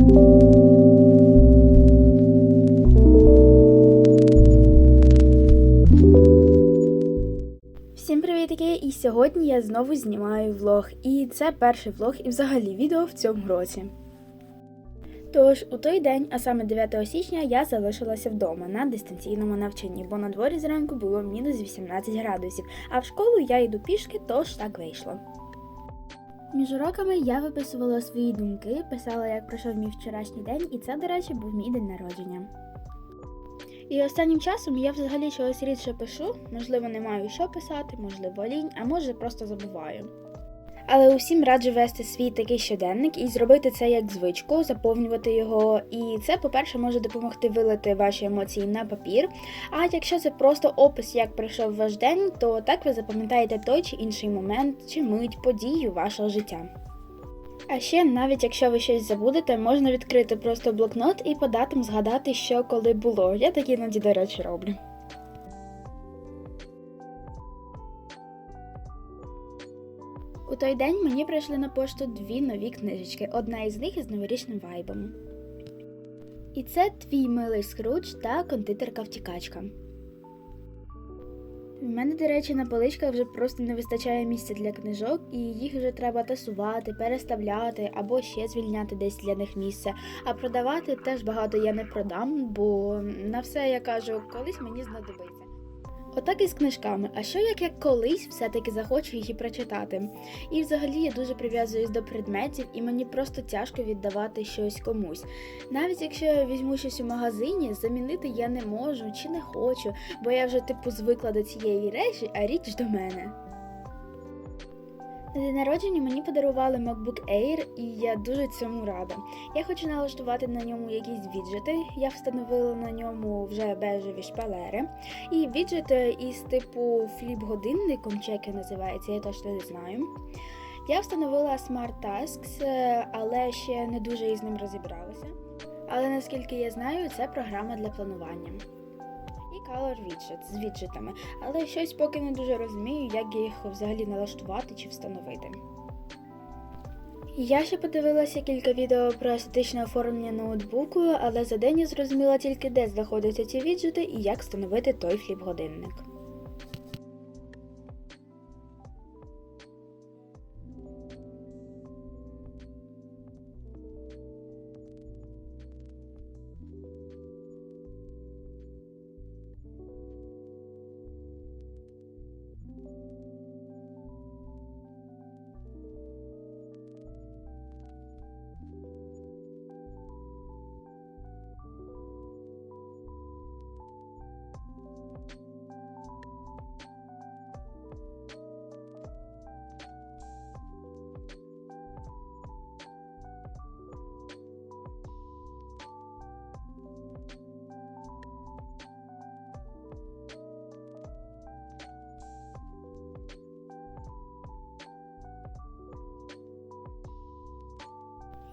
Всім привітки! І сьогодні я знову знімаю влог. І це перший влог і взагалі відео в цьому році. Тож, у той день, а саме 9 січня, я залишилася вдома на дистанційному навчанні, бо на дворі зранку було мінус 18 градусів, а в школу я йду пішки, тож так вийшло. Між уроками я виписувала свої думки, писала, як пройшов мій вчорашній день, і це, до речі, був мій день народження. І останнім часом я взагалі чогось рідше пишу, можливо, не маю що писати, можливо, лінь, а може просто забуваю. Але усім раджу вести свій такий щоденник і зробити це як звичку, заповнювати його. І це, по-перше, може допомогти вилити ваші емоції на папір. А якщо це просто опис, як пройшов ваш день, то так ви запам'ятаєте той чи інший момент чи мить подію вашого життя. А ще, навіть якщо ви щось забудете, можна відкрити просто блокнот і по датам згадати, що коли було. Я так іноді, до речі, роблю. У той день мені прийшли на пошту дві нові книжечки. Одна із них із новорічним вайбом. І це твій милий скруч та кондитерка втікачка. У мене, до речі, на поличках вже просто не вистачає місця для книжок, і їх вже треба тасувати, переставляти або ще звільняти десь для них місце. А продавати теж багато я не продам, бо на все я кажу, колись мені знадобиться. Отак і з книжками. А що як я колись все-таки захочу і прочитати? І взагалі я дуже прив'язуюсь до предметів, і мені просто тяжко віддавати щось комусь. Навіть якщо я візьму щось у магазині, замінити я не можу чи не хочу, бо я вже типу звикла до цієї речі, а річ до мене. На день народження мені подарували MacBook Air, і я дуже цьому рада. Я хочу налаштувати на ньому якісь віджити. Я встановила на ньому вже бежеві шпалери. І віджити із типу фліп-годинником, як називається, я точно не знаю. Я встановила Smart Tasks, е, але ще не дуже із ним розібралася. Але наскільки я знаю, це програма для планування. І Color Widget з віджитами, але щось поки не дуже розумію, як їх взагалі налаштувати чи встановити. Я ще подивилася кілька відео про естетичне оформлення ноутбуку, але за день я зрозуміла тільки, де знаходяться ці віджити і як встановити той фліп-годинник.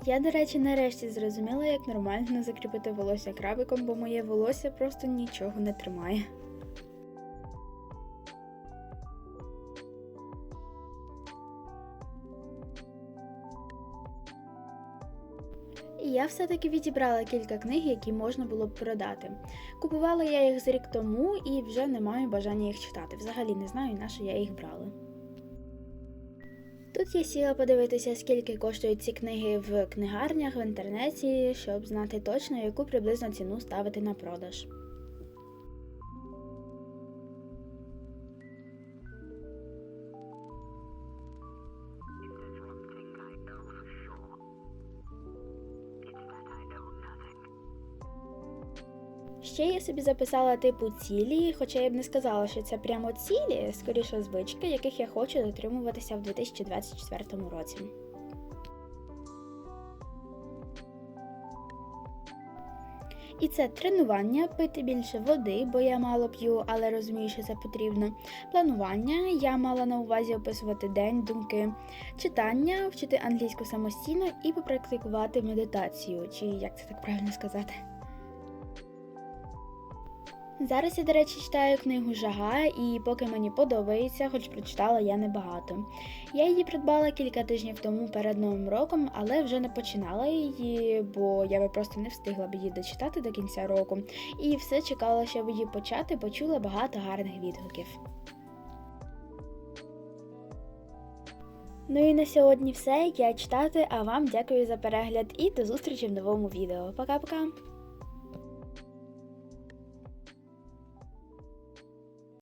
Я, до речі, нарешті зрозуміла, як нормально закріпити волосся крабиком, бо моє волосся просто нічого не тримає. Я все-таки відібрала кілька книг, які можна було б продати. Купувала я їх за рік тому і вже не маю бажання їх читати. Взагалі не знаю, на що я їх брала. Тут я сіла подивитися, скільки коштують ці книги в книгарнях в інтернеті, щоб знати точно, яку приблизно ціну ставити на продаж. Ще я собі записала типу цілі, хоча я б не сказала, що це прямо цілі, скоріше звички, яких я хочу дотримуватися в 2024 році. І це тренування, пити більше води, бо я мало п'ю, але розумію, що це потрібно. Планування, я мала на увазі описувати день, думки, читання, вчити англійську самостійно і попрактикувати медитацію, чи як це так правильно сказати. Зараз я, до речі, читаю книгу Жага, і поки мені подобається, хоч прочитала я небагато. Я її придбала кілька тижнів тому перед Новим роком, але вже не починала її, бо я би просто не встигла б її дочитати до кінця року. І все чекала, щоб її почати, почула багато гарних відгуків. Ну і на сьогодні все. Я читати, а вам дякую за перегляд і до зустрічі в новому відео. Пока-пока!